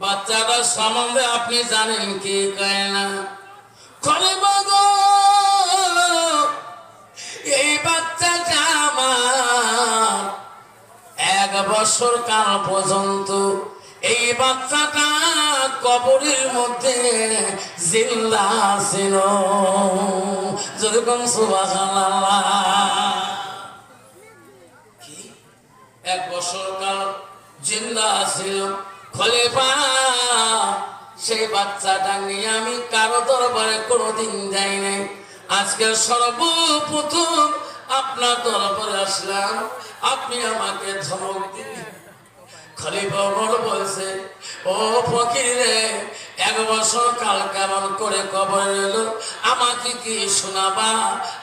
বাচ্চাটার সম্বন্ধে আপনি জানেন কি? কয় না। খলিফা এই বাচ্চাটা আমার এক বছর কাল পর্যন্ত এই বাচ্চাটা কবরের মধ্যে জিল্লা ছিল। যেরকম সুবাহ এক বছর কাল জিন্দা ছিল খলিফা। সেই বাচ্চাটা নিয়ে আমি কারও দরবারে কোনোদিন যাই নাই। আজকে সর্বপ্রথম আপনার দরবারে আসলাম। আপনি আমাকে ধমক দিলেন। খলিফা ওমর বলছে, ও ফকির রে এক বছর কাল কেমন করে কবর এলো? আমাকে কি শোনাবা?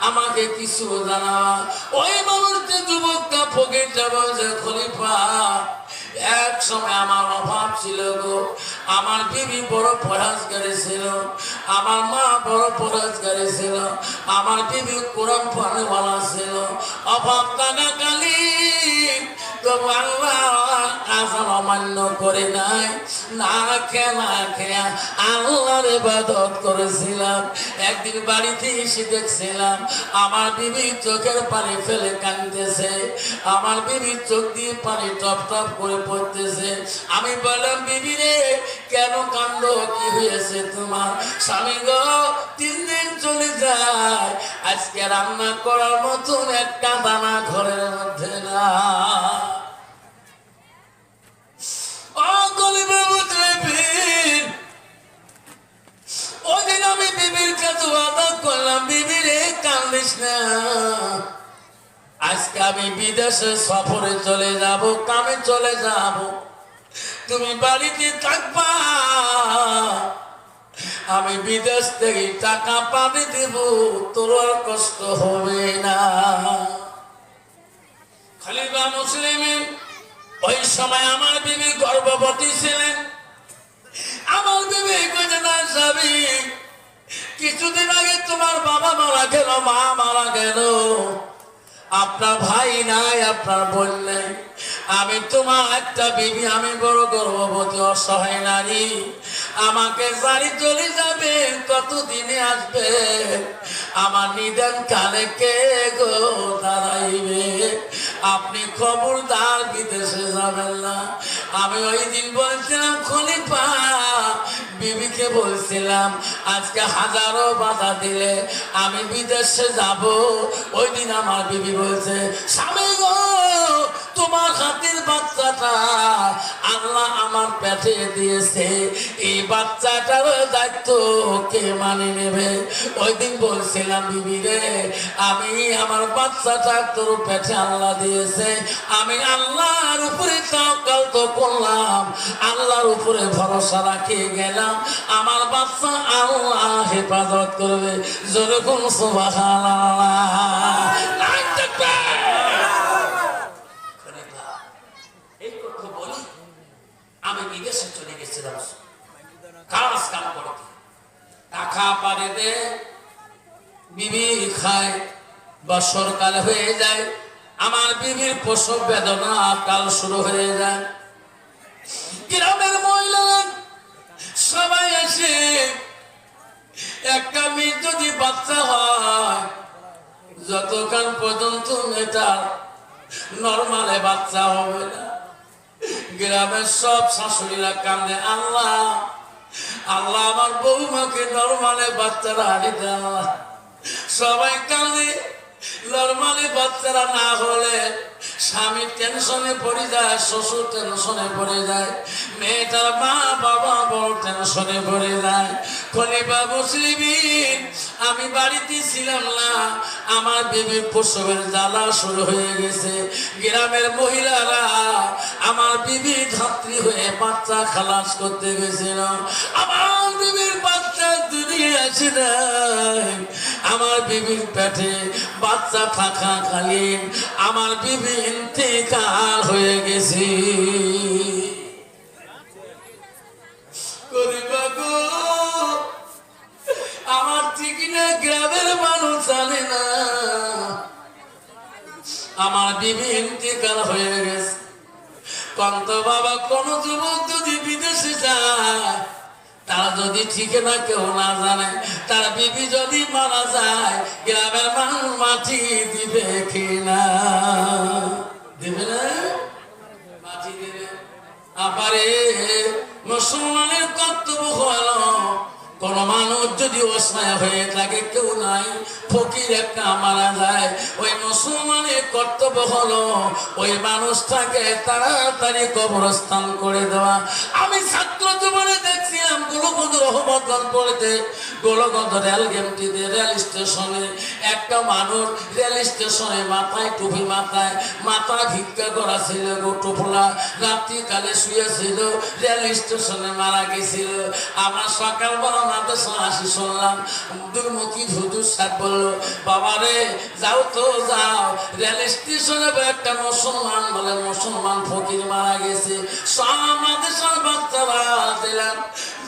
আমাকে কিছু জানাবা ওই মানুষটা যুবকটা ফকিরটা বলছে, খলিফা, এক সময় আমার অভাব ছিল গো। আমার বিবি বড় পরাজগারি ছিল। আমার মা বড় পরাজগারি ছিল। আমার বিবি কোরআন পানেওয়ালা ছিল। অভাব কানা তবু আল্লাহ আজান অমান্য করে নাই। না খেয়ে না খেয়ে একদিন বাড়িতে এসে দেখছিলাম, আমার বিবি চোখের পানি ফেলে কাঁদতেছে। আমার বিবি চোখ দিয়ে পানি টপ টপ করে পড়তেছে। আমি বললাম, বিবি রে, কেন কান্দ? কি হয়েছে তোমার? স্বামী গো, তিন দিন চলে যায়। আজকে রান্না করার মতন একটা দানা ঘরের মধ্যে না ওদিন আমি বিবির কাছে ওয়াদা করলাম বিবির কান্দিস না। আজকে আমি বিদেশে সফরে চলে যাব, কামে চলে যাব। তুমি বাড়িতে থাকবা। আমি বিদেশ থেকে টাকা পাবে দেব, তোর আর কষ্ট হবে না। খালিবা মুসলিম ওই সময় আমার বিবি গর্ভবতী ছিলেন। আমার বিবি কইতে না যাবি। কিছুদিন আগে তোমার বাবা মারা গেল, মা মারা গেল। আপনার ভাই নাই, আপনার নাই। আমি তোমার একটা বিবি, আমি বড় গর্ভবতী, অসহায় নারী। আমাকে বাড়ি চলে যাবে কত দিনে আসবে? আমার নিদান কালে কে গো দাঁড়াইবে? আপনি খবরদার, বিদেশে যাবেন না। আমি ওই দিন বলছিলাম, খলিফা, বিবিকে বলছিলাম, আজকে হাজারো বাধা দিলে আমি বিদেশে যাব। ওই দিন আমার বিবি বলছে, স্বামী গো তোমার হাতের বাচ্চাটা আল্লাহ আমার পেটে দিয়েছে। এই বাচ্চাটার দায়িত্ব কে মানে নেবে? ওই দিন বলছিলাম, বিবি রে, আমি আমার বাচ্চাটা তোর পেটে আল্লাহ দিয়েছে। আমি আল্লাহর উপরে তাওকাল তো করলাম, আল্লাহর উপরে ভরসা রাখিয়ে গেলাম। আমার বাচ্চা আল্লাহ হেফাজত করবে। যেরকম এই কথা বলি আমি বিদেশে চলে গেছিলাম। কাজ কাম করতে টাকা পারে বিবি খায় হয়ে যায়, আমার বিবির প্রসব বেদনা কাল শুরু হয়ে যায়। গ্রামের মহিলা সবাই এসে, একটা মেয়ে যদি বাচ্চা হয়, যতক্ষণ পর্যন্ত মেয়েটার নর্মালে বাচ্চা হবে না গ্রামের সব শাশুড়িরা কান্দে, আল্লাহ আল্লাহ আমার বৌমাকে নর্মালে বাচ্চারা হারি আল্লাহ সবাই কান্দে, নর্মালি বাচ্চারা না হলে স্বামী টেনশনে পড়ে যায়, শ্বশুর টেনশনে পড়ে যায়, মেয়েটার মা বাবা বড় টেনশনে পড়ে যায়। খলিফা মুসলিমিন আমি বাড়িতে ছিলাম না। আমার প্রসবের জ্বালা শুরু হয়ে গেছে। গ্রামের মহিলারা আমার বিবি ধাত্রী হয়ে বাচ্চা খালাস করতে গেছিল। আমার বিবির বাচ্চা নাই। আমার বিবির পেটে বাচ্চা থাকাকালীন আমার বিবি ইন্তেকাল হয়ে গেছে। করিবা গো, গ্রামের মানুষ জানে না। আমার বিবি ইন্তেকাল হয়ে গেছে। কন্ত বাবা, কোন যুবক যদি বিদেশে যায়, তারা যদি ঠিকানা কেউ না জানে, তার বিবি যদি মারা যায়, গ্রামের মানুষ মাটি দিবে কিনা দিবে না? মাটি দিবে। আবারে মুসলমানের কর্তব্য হলো কোন মানুষ যদি অসহায় হয়ে থাকে, কেউ নাই, ফকির একটা মারা যায়। ওই মুসলমানের কর্তব্য হলো ওই মানুষটাকে তাড়াতাড়ি কবরস্থান করে দেওয়া। আমি ছাত্র জীবনে দেখছিলাম গোলগঞ্জ রহমতগঞ্জ পড়তে গোলগঞ্জ রেল গেমটিতে রেল স্টেশনে একটা মানুষ রেল স্টেশনে মাথায় টুপি মাথায় মাথা ভিক্ষা করা ছিল গো টুপলা রাত্রিকালে শুয়েছিল, রেল স্টেশনে মারা গেছিল। আমরা সকালবেলা মাদ্রাসা আসি শুনলাম। দুর্মুখী হুজুর সাহেব বলল, বাবা রে, যাও তো, যাও। রেল স্টেশনে একটা মুসলমান বলে মুসলমান ফকির মারা গেছে। সব বাচ্চারা দিলাম।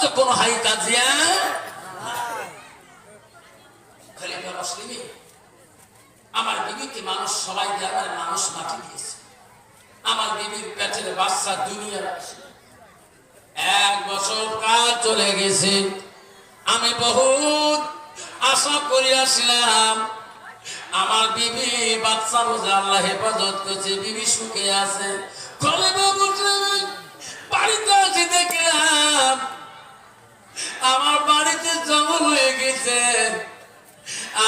মাঝে কোনো হাই কাজিয়া আমার বিবিকে মানুষ সবাই গ্রামের মানুষ মাটি দিয়েছে। আমার বিবির পেটের বাচ্চা এক বছর কাজ চলে গেছে। আমি বহুত আশা করিয়াছিলাম আমার বিবি বাচ্চা বোঝা আল্লাহ হেফাজত করছে, বিবি সুখে আছে। বাড়িতে আছি দেখলাম আমার বাড়িতে জঙ্গল হয়ে গেছে।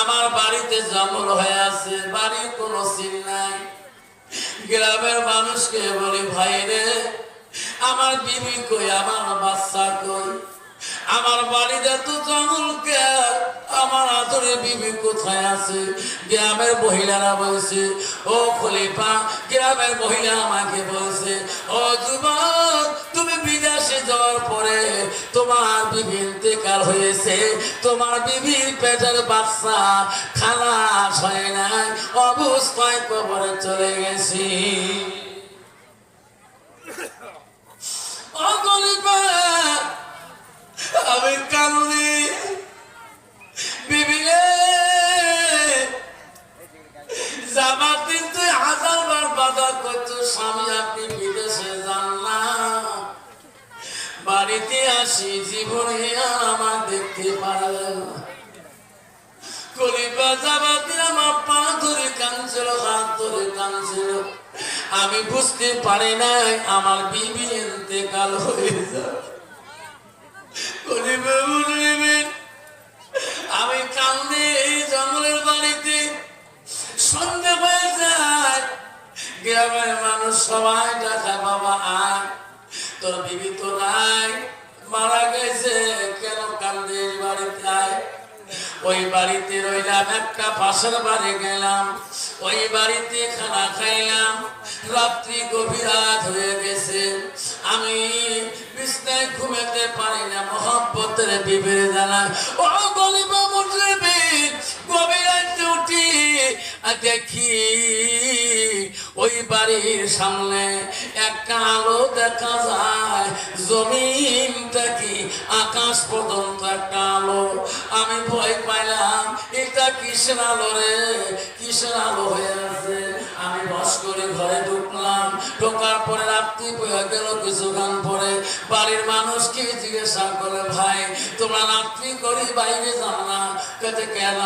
আমার বাড়িতে জঙ্গল হয়ে আছে, বাড়ির কোনো সিন নাই। গ্রামের মানুষকে বলি ভাই রে আমার বিবি কই? আমার বাচ্চা কই? আমার বাড়িতে তো কে আমার আদরে বিবি কোথায় আছে? গ্রামের মহিলারা বলছে, ও খলিফা, গ্রামের মহিলা আমাকে বলছে, ও যুবক, তুমি বিদেশে যাওয়ার পরে তোমার বিবি ইন্তেকাল হয়েছে, তোমার বিবির পেটের বাচ্চা খালাস হয় নাই, অবস্থায় কবরে চলে গেছি। ও খলিফা আমি কানুনি বিবি রে যাবার দিন আমার দেখতে পারলেন কলিপা যাবাতে আমার ধরে কাঁদছিল, হাত আমি বুঝতে পারি নাই, আমার বিবি ইন্তেকাল হয়ে যাবে। আমি কান্দে এই জঙ্গলের বাড়িতে। সন্ধে হয়ে যায়। গ্রামের মানুষ সবাই ডাকা, বাবা, আয়। তোর বিবি তো নাই। মারা গেছে। কেন কান্দে বাড়িতে আয়? ওই বাড়িতে রইলাম একটা পাশের বাড়ি গেলাম। ওই বাড়িতে খানা খাইলাম। রাত্রি গভীর হয়ে গেছে। আমি বিছনায় ঘুমাতে পারি না, মহব্বতের বিবের জানা ও গলিবা মুসলিম গভীর রাতে উঠি দেখি ওই বাড়ির সামনে একটা আলো দেখা যায়। জমিনটা কি? আকাশ পর্যন্ত একটা আলো। আমি ভয় পাইলাম, এটা কিসের আলো রে? কিসের আলো হয়ে আছে? বস করে ঘরে ঢুকলাম। ঢোকার পরে রাত্রি বয়ে গেল কিছুক্ষণ পরে বাড়ির মানুষকে জিজ্ঞাসা করে, ভাই, তোমরা রাত্রি করে বাইরে যাও কেটে কেন?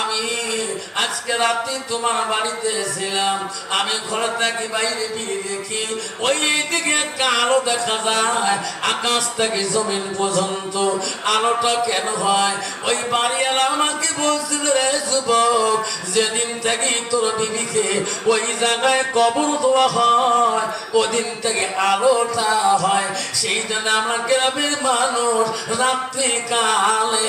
আমি আজকে রাত্রি তোমার বাড়িতে এসেছিলাম। আমি ঘরে থাকি বাইরে বিড়ি দেখি ওই দিকে দেখা যায়। আকাশ থেকে জমিন পর্যন্ত আলোটা কেন হয়? ওই বাড়িওয়ালা আমাকে বলছিল, রে যুবক, যেদিন থেকে তোর বিবিকে ওই জায়গায় কবর দেওয়া হয়, ওদিন থেকে আলোটা হয়। সেই জন্য আমরা গ্রামের মানুষ রাত্রি কালে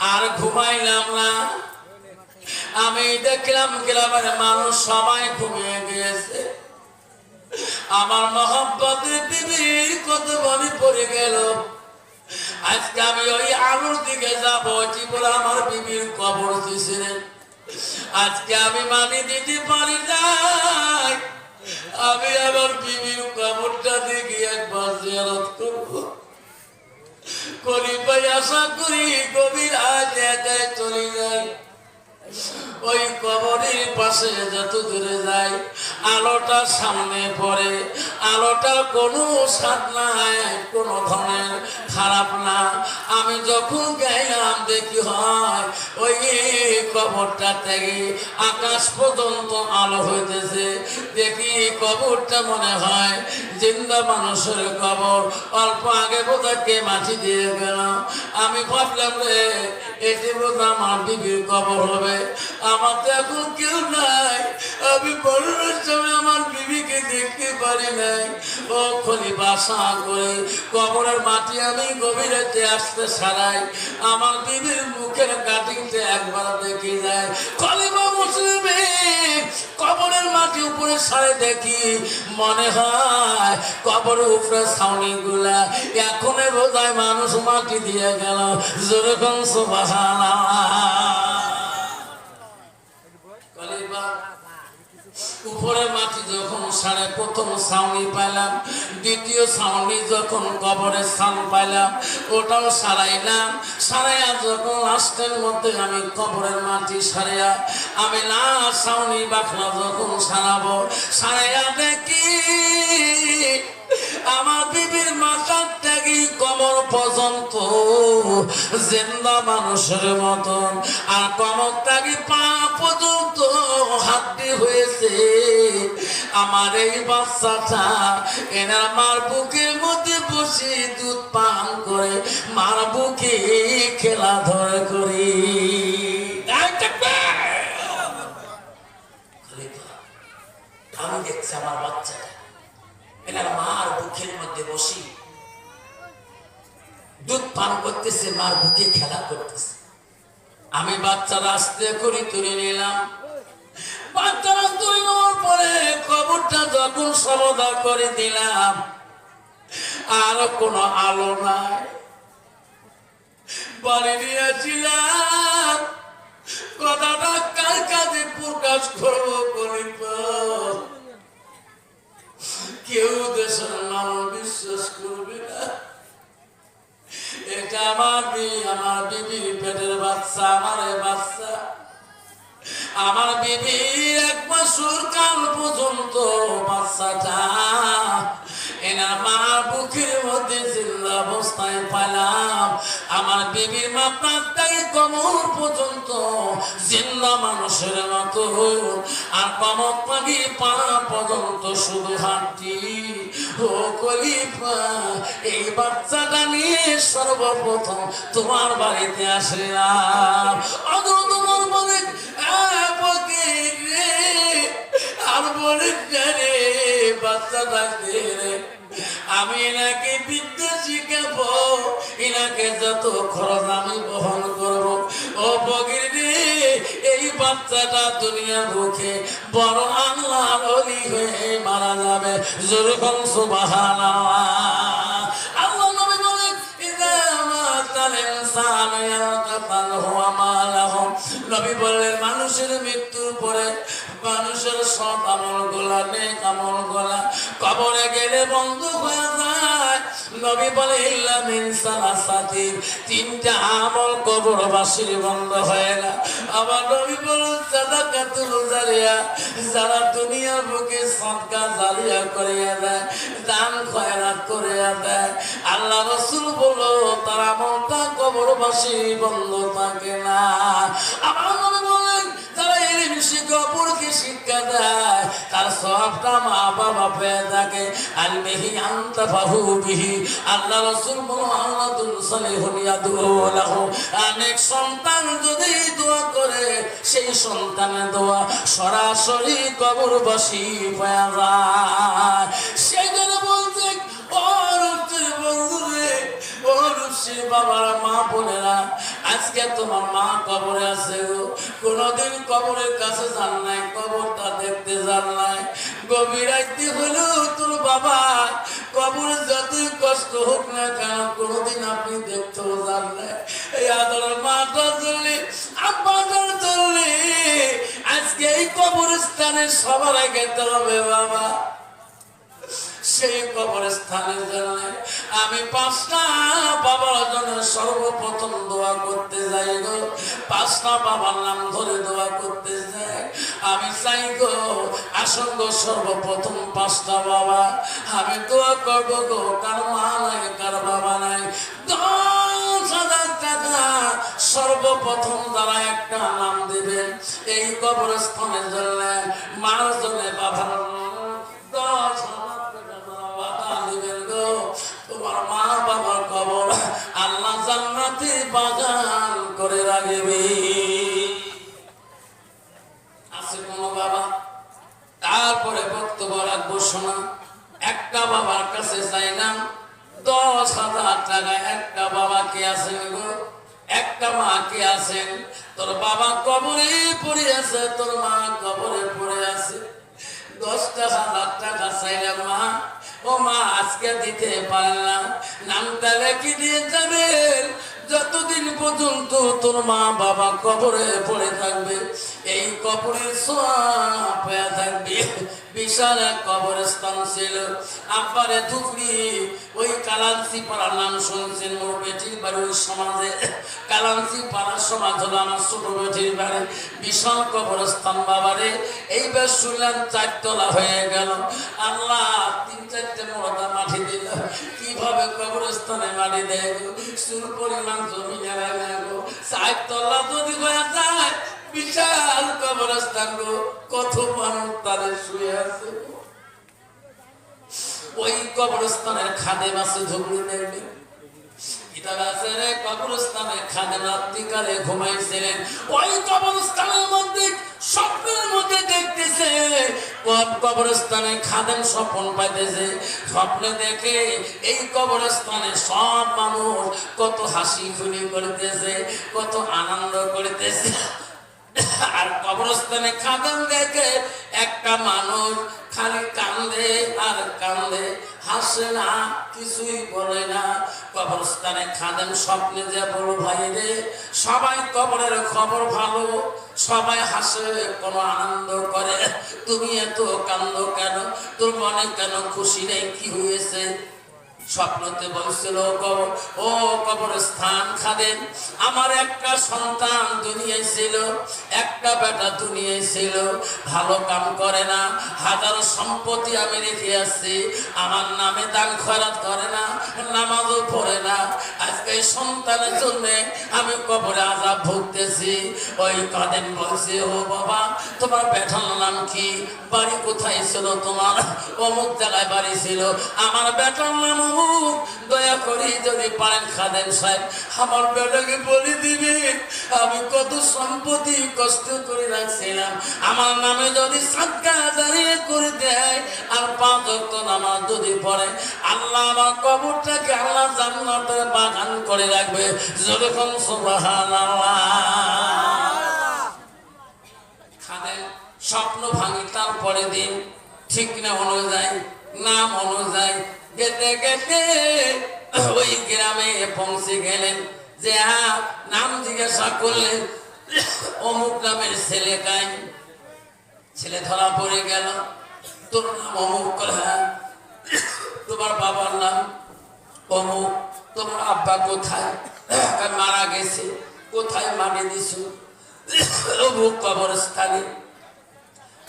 আর ঘুমাইলাম না। আমি দেখলাম গ্রামের মানুষ সবাই ঘুমিয়ে গিয়েছে। আমার মহব্বতের বিবির কত বমি পড়ে গেল। আজকে আমি ওই আলুর দিকে যাব, জীবন আমার বিবির কবর দিয়েছিলেন আজকে আমি মানি দিতে পারি নাই। আমি আমার বিবির কবরটা দেখি একবার জিয়ারত করব। করি ভাই আশা করি গভীর আজ একাই চলে যায়। ওই কবরের পাশে যত দূরে যায়, আলোটা সামনে পড়ে। আলোটার কোনো স্বাদ নাই, কোনো ধরনের খারাপ না। আমি যখন গেলাম, দেখি হয়, ওই কবরটা থেকে আকাশ পর্যন্ত আলো হইতেছে। দেখি কবরটা মনে হয় জিন্দা মানুষের কবর। অল্প আগে বোধহয় কে মাটি দিয়ে গেল। আমি ভাবলাম রে, এটি বোধ আমার বিবির কবর হবে। আমার তো এখন কেউ নাই। আমি সময় আমার বিবিকে দেখতে পারি বাসা করে কবরের মাটি আমি গভীরেতে আসতে সারাই আমার মুখের কাটিংতে একবার দেখি যায়। মুসলিমে কবরের মাটি উপরে সারে দেখি মনে হয় কবরের উপরে ছাউনি গুলা। বোধহয় মানুষ মাটি দিয়ে গেল। যেরকম খলিফা উপরের মাটি যখন সাড়ে প্রথম ছাউনি পাইলাম, দ্বিতীয় ছাউনি যখন কবরের স্থান পাইলাম, ওটাও সারাইলাম। সারাইয়া যখন লাস্টের মধ্যে আমি কবরের মাটি সারাইয়া, আমি না ছাউনি বাখলা যখন সারাবো, সারাইয়া দেখি আমার বিবির মাথার ত্যাগি কমর পর্যন্ত জেন্দা মানুষের মতন। আর কমর ত্যাগি পা হাড্ডি হয়েছে আমার এই বাচ্চাটা এনার মার বুকের মধ্যে বসে দুধ পান করে মার বুকে খেলাধর করি। আমি দেখছি আমার বাচ্চাটা এনার মার বুকের মধ্যে বসি দুধ পান করতেছে মার বুকে খেলা করতেছে। আমি বাচ্চারা আস্তে করে তুলে নিলাম। বাচ্চারা তুলে নেওয়ার পরে সমাধান করে দিলাম, আর কোনো আলো নাই। বাড়ি নিয়েছিলাম। কথাটা করব করিবা কেউ দেশের মানুষ বিশ্বাস করবে না। এটা আমার মেয়ে, আমার বিবির পেটের বাচ্চা আমার বাচ্চা। আমার বিবি এক বছর কাল পর্যন্ত বাচ্চাটা এনার মার বুকের মধ্যে জিন্দা অবস্থায় পাইলাম। আমার বিবির মাথার থেকে কমর পর্যন্ত জিন্দা মানুষের মতো। আর কমর পাগি পা পর্যন্ত শুধু হাঁটি ও কলিপা এই বাচ্চাটা নিয়ে সর্বপ্রথম তোমার বাড়িতে আসলাম। অত আর বলে বাচ্চা ডাকতে রে। আমি এনাকে বিদ্যা শিখাবো, এনাকে যত খরচ আমি বহন করব। ও ফকির রে, এই বাচ্চাটা দুনিয়ার মুখে বড় আল্লাহ অলি হয়ে মারা যাবে। যেরকম সুবাহানা আল্লাহ নবী মাতাল মানুষের মৃত্যুর পরে মানুষের সব আমল গোলা নেক আমল গোলা কবরে গেলে বন্ধু হয়ে যায়। নবী বলে তিনটা আমল কবরবাসীর বন্ধ হয় না। আবার নবী বলেন জারিয়া। যারা দুনিয়ার বুকে সদকা জারিয়া করিয়া দেয়, দান খয়রাত করিয়া দেয়। আল্লাহ রসুল বলো তার আমলটা কবরবাসী বন্ধ থাকে না। আমার নবী বলেন তারা এলিম শিখে অপরকে শিক্ষা দেয়। তার সবটা মা বাবা পেয়ে থাকে। আর মেহি আন্তা বাহু। বিহি আল্লাহ রসুল মোহাম্মদুল সালিহুলিয়া দুলাহ অনেক সন্তান যদি দোয়া করে, সেই সন্তানের দোয়া সরাসরি কবর বসি পেয়ে যায়। সেই জন্য বলছে, ও রূপসী বন্ধুরে, ও রূপসী বাবার মা বোনেরা আজকে তোমার মা কবরে আছে গো। কোনদিন কবরের কাছে যান নাই, কবরটা দেখতে যান নাই। গভীর রাত্রি হলো তোর বাবা। কবরে যতই কষ্ট হোক না কেন, কোনদিন আপনি দেখতেও যান নাই। এই আদর মাটা চললে আব্বাটার চললে আজকে এই কবরস্থানে সবার আগে হবে বাবা। সেই কবরস্থানের জন্য আমি পাঁচটা বাবার জন্য সর্বপ্রথম দোয়া করতে যাই গো, পাঁচটা বাবার নাম ধরে দোয়া করতে আমি চাই গো সর্বপ্রথম পাঁচটা বাবা। আমি দোয়া করব গো, কার মা নাই, কার বাবা নাই। সর্বপ্রথম যারা একটা নাম দেবেন, এই কবরস্থানের জন্য মার জন্য বাবার দশ কবর আল্লাহ জান্নাতে বাগান করে রাখবে। আছে কোন বাবা? তারপরে বক্তব্য রাখব, শোনা। একটা বাবার কাছে না দশ হাজার টাকা। একটা বাবা কে আছেন গো? একটা মা কে আছেন? তোর বাবা কবরে পড়ে আছে, তোর মা কবরে পড়ে আছে। দশটা মা। ও মা, আজকে দিতে পারলাম। নামটা দিয়ে যতদিন পর্যন্ত তোর মা বাবা কবরে পড়ে থাকবে, এই কবরের সোয়া হয়ে থাকবে। বিশাল এক কবরস্থান ছিল। আব্বারে ধুকরি ওই কালান্সি পাড়ার নাম শুনছেন মোর বেটির বাড়ি, ওই সমাজে। কালান্সি পাড়ার সমাজ হলো আমার ছোট বেটির বাড়ি। বিশাল কবরস্থান, বাবারে, এইবার শুনলাম চারতলা হয়ে গেল। আল্লাহ, তিন চারটে মোড়া মাটি দিল। কীভাবে কবরস্থানে মাটি দেয় সুর পরিমাণ জমি চারতলা যদি হয়ে যায় বিশাল কবরস্থান কত মানুষ তাদের শুয়ে আছে ওই কবরস্থানের খাদে মাসে আছে রে কবরস্থানে খাদেন স্বপ্ন পাইতেছে। স্বপ্নে দেখে এই কবরস্থানে সব মানুষ কত হাসি খুনি করতেছে, কত আনন্দ করতেছে। আর কবরস্থানে খাদান দেখে একটা মানুষ খালি কান্দে আর কান্দে, হাসে না, কিছুই বলে না। কবরস্থানে খাদেন স্বপ্নে যে, বড় ভাই রে, সবাই কবরের খবর ভালো, সবাই হাসে, কোনো আনন্দ করে। তুমি এত কান্দ কেন? তোর মনে কেন খুশি নেই? কি হয়েছে? স্বপ্নতে বলছিল ও কবরস্থান খাদেন আমার একটা সন্তান দুনিয়ায় ছিল, একটা বেটা দুনিয়ায় ছিল, ভালো কাম করে না, হাজারো সম্পত্তি আমি রেখে আসছি, আমার নামে দান খরাত করে না, নামাজও পড়ে না, আজকে সন্তানের জন্য আমি কবরে আজাব ভুগতেছি। ওই কাদেন বলছে, ও বাবা, তোমার বেটার নাম কি? বাড়ি কোথায় ছিল তোমার? অমুক জায়গায় বাড়ি ছিল। আমার বেটার নাম দয়া করি যদি পারেন খাদেন সাহেব, আমার বেটাকে বলে দিবেন। আমি কত সম্পত্তি কষ্ট করে রাখছিলাম। আমার নামে যদি সাতকা দাঁড়িয়ে করে দেয়, আর পাঁচ অক্ট নামাজ যদি পড়ে, আল্লাহ আমার কবরটাকে আল্লাহ জান্নাতের বাগান করে রাখবে। যেরকম সুবহানাল্লাহ। খাদেন স্বপ্ন ভাঙি, তারপরে দিন ঠিক না অনুযায়ী, নাম অনুযায়ী গেতে গেতে ওই গ্রামে পৌঁছে গেলেন। যে হ্যাঁ নাম জিজ্ঞাসা করলেন, অমুক নামের ছেলে কাই? ছেলে ধরা পড়ে গেল। তোর নাম অমুক হ্যাঁ? তোমার বাবার নাম অমুক। তোমার আব্বা কোথায়? মারা গেছে? কোথায় মারি দিছো? অমুক কবরস্থানে।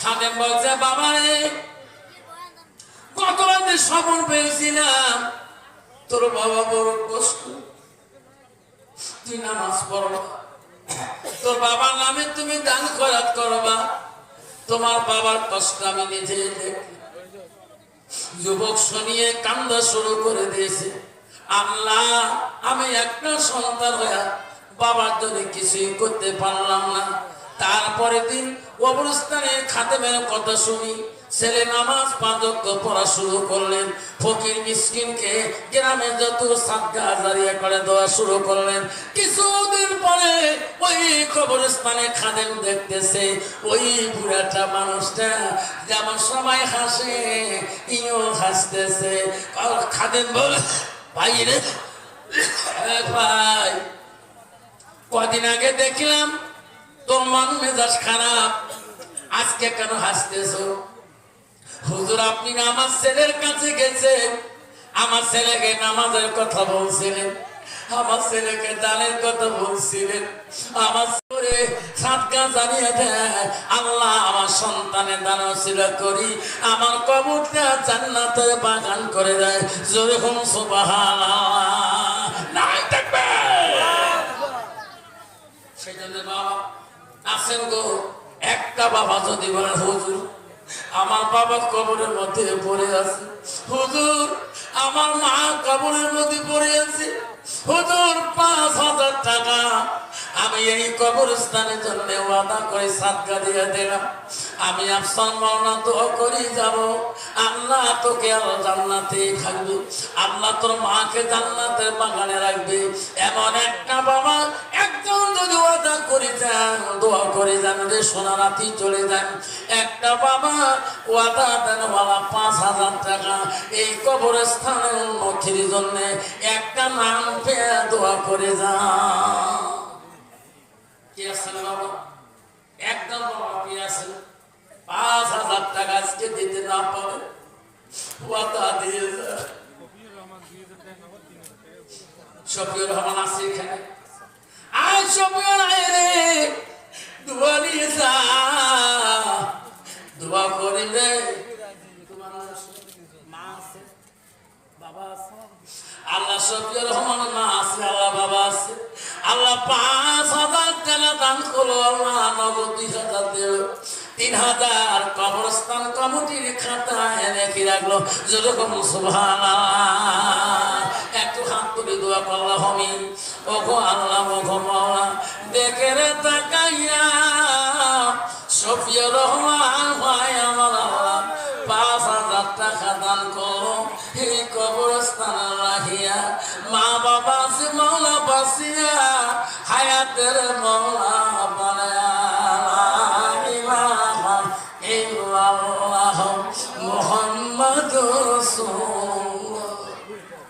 খাদেম বলছে বাবা রে কত রাতে সবর পেয়েছিলাম? তোর বাবা বড় কষ্ট। তুই নামাজ পড়বা তোর বাবার নামে তুমি দান খরাত করবা। তোমার বাবার কষ্ট আমি নিজে যুবক শুনিয়ে কান্দা শুরু করে দিয়েছে। আল্লাহ, আমি একটা সন্তান হইয়া বাবার জন্য কিছুই করতে পারলাম না। তারপরে দিন কবরস্থানে খাতে মেরে কথা শুনি। ছেলে নামাজ পাঁচক্য পড়া শুরু করলেন, ফকির মিসকিনকে গ্রামে যত সাদগা জারিয়া করে দেওয়া শুরু করলেন। কিছুদিন পরে ওই কবরস্থানে খাদেম দেখতেছে, ওই বুড়াটা মানুষটা যেমন সবাই হাসে, ইও হাসতেছে। খাদেম বলে, ভাই রে ভাই, কদিন আগে দেখলাম তোর মন মেজাজ খারাপ, আজকে কেন হাসতেছো? হুজুর, আপনি না আমার ছেলের কাছে গেছেন। আমার ছেলেকে নামাজের কথা বলছিলেন। আমার ছেলেকে দানের কথা বলছিলেন। আমার ছেলে সাতকা জানিয়ে দেয়, আল্লাহ, আমার সন্তানের দান ছিল করি। আমার কবরটা জান্নাতের বাগান করে দেয়। জোরে হুম সুবহানাল্লাহ। নাই থাকবে। সেই জন্য বাবা আছেন গো। একটা বাবা যদি বলেন, হুজুর আমার বাবা কবরের মধ্যে পড়ে আছে। হুজুর, আমার মা কবরের মধ্যে পড়ে আছে। হুজুর, পাঁচ হাজার টাকা। আমি এই কবরস্থানের জন্য ওয়াদা করে সাদকা দিয়ে দিলাম। আমি আফসান মাওনা দোয়া করি যাব। আল্লাহ তোকে আর জান্নাতে থাকবে। আল্লাহ তোর মাকে জান্নাতের বাগানে রাখবে। এমন একটা বাবা, একজন করে যান, দোয়া করে যান রে সোনারাতি চলে যান। একটা বাবা ওয়াদা দেন, বাবা, পাঁচ হাজার টাকা এই কবরস্থানের উন্নতির জন্য একটা নাম পেয়ে দোয়া করে যান। কি আছে বাবা? একদম কি আছে? পাঁচ হাজার টাকা আজকে দিতে না পারে আছে আয় শফিউর আয় রে দোয়া নিয়ে যা, দোয়া করি আছে আল্লাহ শফিউর রহমান আল্লাহ বাবা আছে। পাঁচ হাজার টাকা দান করল আল্লাহ নগদ দুই তিন হাজার কবরস্থান কমিটির খাতায় রেখে রাখল? যেরকম সুবহানাল্লাহ। একটু হাত তুলে দোয়া করলা হমি ওগো আল্লাহ, ওগো মাওলা, দেখে রে তাকাইয়া সফিয়া রহমান, ভাই আমার আল্লাহ, পাঁচ হাজার টাকা দান করো। এই কবরস্থান রাখিয়া মা বাবা আছে, মাওলা বাসিয়া হায়াতের মাওলা বানায়া মুহাম্মাদুর রাসূল